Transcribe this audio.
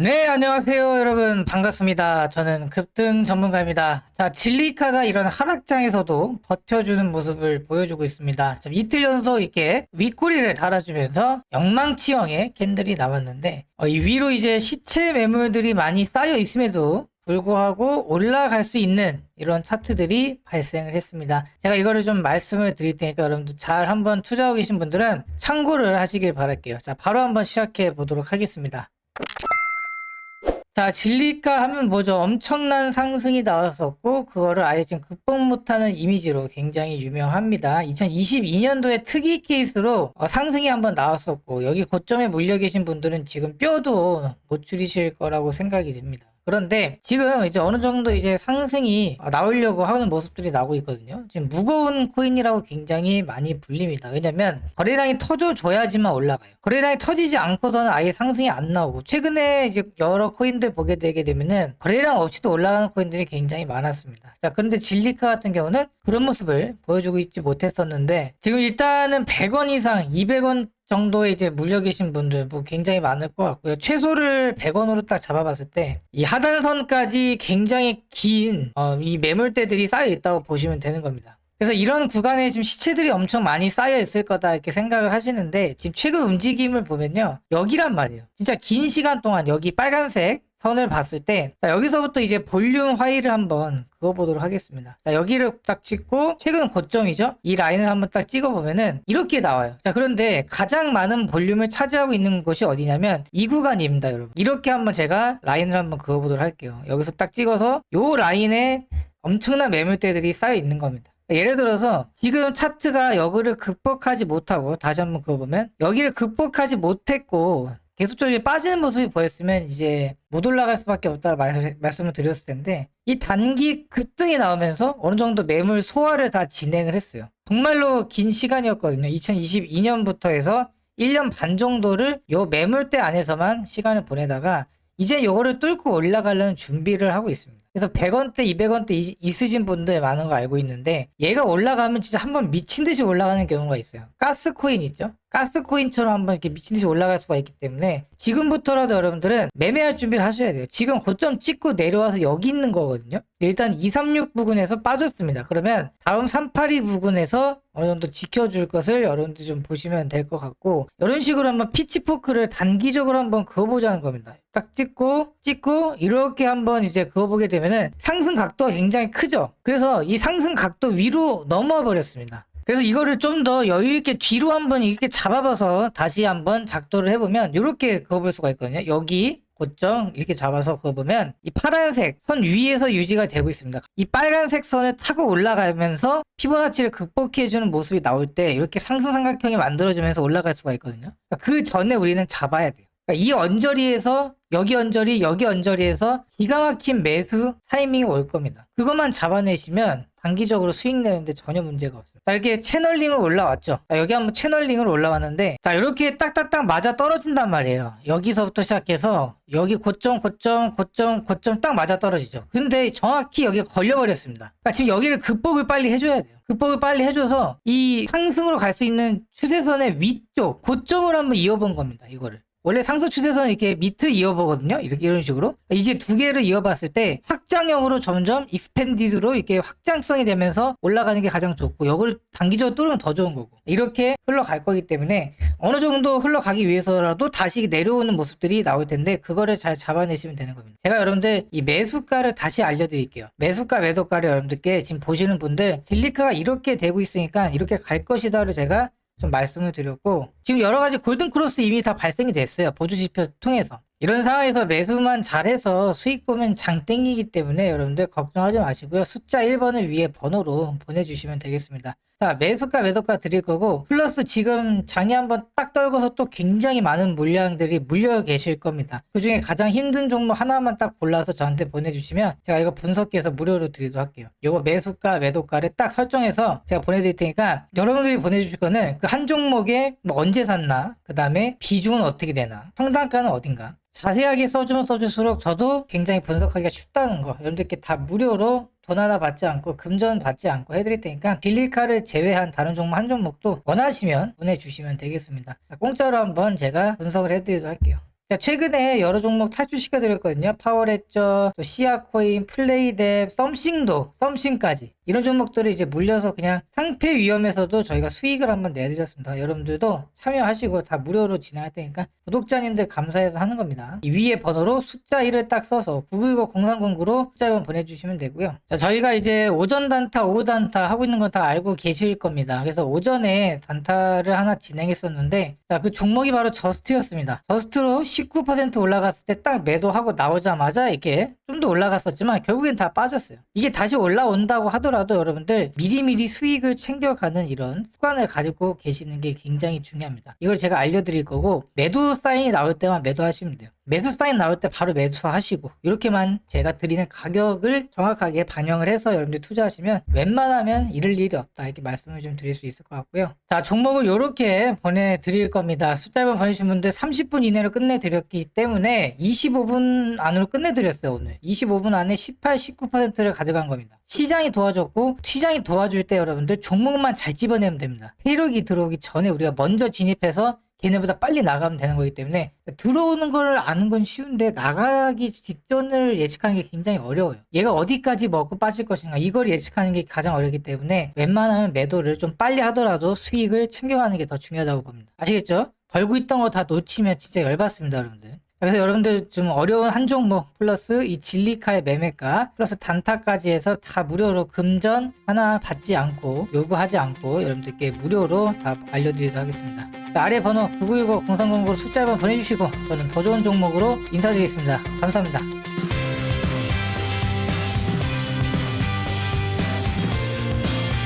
네, 안녕하세요, 여러분. 반갑습니다. 저는 급등 전문가입니다. 자, 진리카가 이런 하락장에서도 버텨주는 모습을 보여주고 있습니다. 자, 이틀 연속 이렇게 윗꼬리를 달아주면서 영망치형의 캔들이 나왔는데, 어, 이 위로 이제 시체 매물들이 많이 쌓여 있음에도 불구하고 올라갈 수 있는 이런 차트들이 발생을 했습니다. 제가 이거를 좀 말씀을 드릴 테니까 여러분들 잘 한번 투자하고 계신 분들은 참고를 하시길 바랄게요. 자, 바로 한번 시작해 보도록 하겠습니다. 자, 진리가 하면 뭐죠? 엄청난 상승이 나왔었고, 그거를 아예 지금 극복 못하는 이미지로 굉장히 유명합니다. 2022년도에 특이 케이스로 어, 상승이 한번 나왔었고, 여기 고점에 몰려 계신 분들은 지금 뼈도 못 줄이실 거라고 생각이 듭니다. 그런데 지금 이제 어느 정도 이제 상승이 나오려고 하는 모습들이 나오고 있거든요. 지금 무거운 코인이라고 굉장히 많이 불립니다. 왜냐면 거래량이 터져줘야지만 올라가요. 거래량이 터지지 않고서는 아예 상승이 안 나오고 최근에 이제 여러 코인들 보게 되게 되면은 거래량 없이도 올라가는 코인들이 굉장히 많았습니다. 자 그런데 진리카 같은 경우는 그런 모습을 보여주고 있지 못했었는데 지금 일단은 100원 이상, 200원 정도에 이제 물려 계신 분들 뭐 굉장히 많을 것 같고요. 최소를 100원으로 딱 잡아봤을 때 이 하단선까지 굉장히 긴 어, 이 매물대들이 쌓여 있다고 보시면 되는 겁니다. 그래서 이런 구간에 지금 시체들이 엄청 많이 쌓여 있을 거다 이렇게 생각을 하시는데 지금 최근 움직임을 보면요 여기란 말이에요. 진짜 긴 시간 동안 여기 빨간색 선을 봤을 때 자, 여기서부터 이제 볼륨 화이를 한번 그어보도록 하겠습니다. 자, 여기를 딱 찍고 최근 고점이죠. 이 라인을 한번 딱 찍어보면은 이렇게 나와요. 자, 그런데 가장 많은 볼륨을 차지하고 있는 곳이 어디냐면 이 구간입니다, 여러분. 이렇게 한번 제가 라인을 한번 그어보도록 할게요. 여기서 딱 찍어서 요 라인에 엄청난 매물대들이 쌓여 있는 겁니다. 예를 들어서 지금 차트가 여기를 극복하지 못하고 다시 한번 그어보면 여기를 극복하지 못했고 계속적으로 빠지는 모습이 보였으면 이제 못 올라갈 수밖에 없다고 말, 말씀을 드렸을 텐데 이 단기 급등이 나오면서 어느 정도 매물 소화를 다 진행을 했어요. 정말로 긴 시간이었거든요. 2022년부터 해서 1년 반 정도를 요 매물대 안에서만 시간을 보내다가 이제 요거를 뚫고 올라가려는 준비를 하고 있습니다. 그래서 100원대, 200원대 이- 있으신 분들 많은 거 알고 있는데 얘가 올라가면 진짜 한번 미친 듯이 올라가는 경우가 있어요. 가스 코인 있죠? 가스 코인처럼 한번 이렇게 미친 듯이 올라갈 수가 있기 때문에 지금부터라도 여러분들은 매매할 준비를 하셔야 돼요. 지금 고점 찍고 내려와서 여기 있는 거거든요. 일단 236 부근에서 빠졌습니다. 그러면 다음 382 부근에서 어느 정도 지켜줄 것을 여러분들 좀 보시면 될 것 같고 이런 식으로 한번 피치포크를 단기적으로 한번 그어보자는 겁니다. 딱 찍고 찍고 이렇게 한번 이제 그어보게 되면은 상승 각도가 굉장히 크죠. 그래서 이 상승 각도 위로 넘어와 버렸습니다. 그래서 이거를 좀 더 여유 있게 뒤로 한번 이렇게 잡아봐서 다시 한번 작도를 해보면 이렇게 그어볼 수가 있거든요. 여기 고점 이렇게 잡아서 그어보면 이 파란색 선 위에서 유지가 되고 있습니다. 이 빨간색 선을 타고 올라가면서 피보나치를 극복해주는 모습이 나올 때 이렇게 상승 삼각형이 만들어지면서 올라갈 수가 있거든요. 그러니까 그 전에 우리는 잡아야 돼요. 그러니까 이 언저리에서 여기 언저리 여기 언저리에서 기가 막힌 매수 타이밍이 올 겁니다. 그것만 잡아내시면 단기적으로 수익 내는데 전혀 문제가 없어요. 자, 이렇게 채널링을 올라왔죠. 자, 여기 한번 채널링을 올라왔는데, 자, 이렇게 딱딱딱 맞아 떨어진단 말이에요. 여기서부터 시작해서, 여기 고점, 고점, 고점, 고점 딱 맞아 떨어지죠. 근데 정확히 여기에 걸려버렸습니다. 그러니까 지금 여기를 극복을 빨리 해줘야 돼요. 극복을 빨리 해줘서, 이 상승으로 갈 수 있는 추세선의 위쪽, 고점을 한번 이어본 겁니다. 이거를. 원래 상승 추세선은 이렇게 밑을 이어보거든요. 이렇게 이런 식으로. 이게 두 개를 이어봤을 때 확장형으로 점점 익스펜디드로 이렇게 확장성이 되면서 올라가는 게 가장 좋고 이걸 단기적으로 뚫으면 더 좋은 거고 이렇게 흘러갈 거기 때문에 어느 정도 흘러가기 위해서라도 다시 내려오는 모습들이 나올 텐데 그거를 잘 잡아내시면 되는 겁니다. 제가 여러분들 이 매수가를 다시 알려드릴게요. 매수가 매도가를 여러분들께 지금 보시는 분들 딜리카가 이렇게 되고 있으니까 이렇게 갈 것이다를 제가 좀 말씀을 드렸고 지금 여러 가지 골든 크로스 이미 다 발생이 됐어요. 보조 지표 통해서. 이런 상황에서 매수만 잘해서 수익 보면 장 땡기기 때문에 여러분들 걱정하지 마시고요. 숫자 1번을 위에 번호로 보내주시면 되겠습니다. 자, 매수가, 매도가 드릴 거고, 플러스 지금 장이 한번 딱 떨궈서 또 굉장히 많은 물량들이 물려 계실 겁니다. 그 중에 가장 힘든 종목 하나만 딱 골라서 저한테 보내주시면 제가 이거 분석해서 무료로 드리도록 할게요. 이거 매수가, 매도가를 딱 설정해서 제가 보내드릴 테니까 여러분들이 보내주실 거는 그 한 종목에 뭐 언제 샀나, 그 다음에 비중은 어떻게 되나, 평단가는 어딘가, 자세하게 써주면 써줄수록 저도 굉장히 분석하기가 쉽다는 거 여러분들께 다 무료로 돈 하나 받지 않고 금전 받지 않고 해드릴 테니까 딜리카를 제외한 다른 종목 한 종목도 원하시면 보내주시면 되겠습니다. 자, 공짜로 한번 제가 분석을 해드리도록 할게요. 자, 최근에 여러 종목 탈출시켜 드렸거든요. 파워레저, 또 시아코인, 플레이뎁, 썸싱도, 썸싱까지. 이런 종목들을 이제 물려서 그냥 상패 위험에서도 저희가 수익을 한번 내드렸습니다. 여러분들도 참여하시고 다 무료로 진행할 테니까 구독자님들 감사해서 하는 겁니다. 이 위에 번호로 숫자 1을 딱 써서 991-0309로 숫자 1번 보내주시면 되고요. 자, 저희가 이제 오전 단타, 오후 단타 하고 있는 건 다 알고 계실 겁니다. 그래서 오전에 단타를 하나 진행했었는데 자, 그 종목이 바로 저스트였습니다. 저스트로 19% 올라갔을 때 딱 매도하고 나오자마자 이렇게 좀 더 올라갔었지만 결국엔 다 빠졌어요. 이게 다시 올라온다고 하더라도 여러분들 미리미리 수익을 챙겨가는 이런 습관을 가지고 계시는 게 굉장히 중요합니다. 이걸 제가 알려드릴 거고 매도 사인이 나올 때만 매도하시면 돼요. 매수 사인 나올 때 바로 매수하시고 이렇게만 제가 드리는 가격을 정확하게 반영을 해서 여러분들 투자하시면 웬만하면 잃을 일이 없다 이렇게 말씀을 좀 드릴 수 있을 것 같고요. 자 종목을 이렇게 보내드릴 겁니다. 숫자 1번 보내주신 분들 30분 이내로 끝내드렸기 때문에 25분 안으로 끝내드렸어요 오늘. 25분 안에 18, 19%를 가져간 겁니다. 시장이 도와줬고 시장이 도와줄 때 여러분들 종목만 잘 집어내면 됩니다. 세력이 들어오기 전에 우리가 먼저 진입해서 걔네보다 빨리 나가면 되는 거기 때문에 들어오는 걸 아는 건 쉬운데 나가기 직전을 예측하는 게 굉장히 어려워요. 얘가 어디까지 먹고 빠질 것인가 이걸 예측하는 게 가장 어렵기 때문에 웬만하면 매도를 좀 빨리 하더라도 수익을 챙겨가는 게 더 중요하다고 봅니다. 아시겠죠? 벌고 있던 거 다 놓치면 진짜 열받습니다, 여러분들. 그래서 여러분들 좀 어려운 한 종목 플러스 이 진리카의 매매가 플러스 단타까지 해서 다 무료로 금전 하나 받지 않고 요구하지 않고 여러분들께 무료로 다 알려드리도록 하겠습니다. 자, 아래 번호 9965 0309로 숫자 한번 보내주시고 저는 더 좋은 종목으로 인사드리겠습니다. 감사합니다.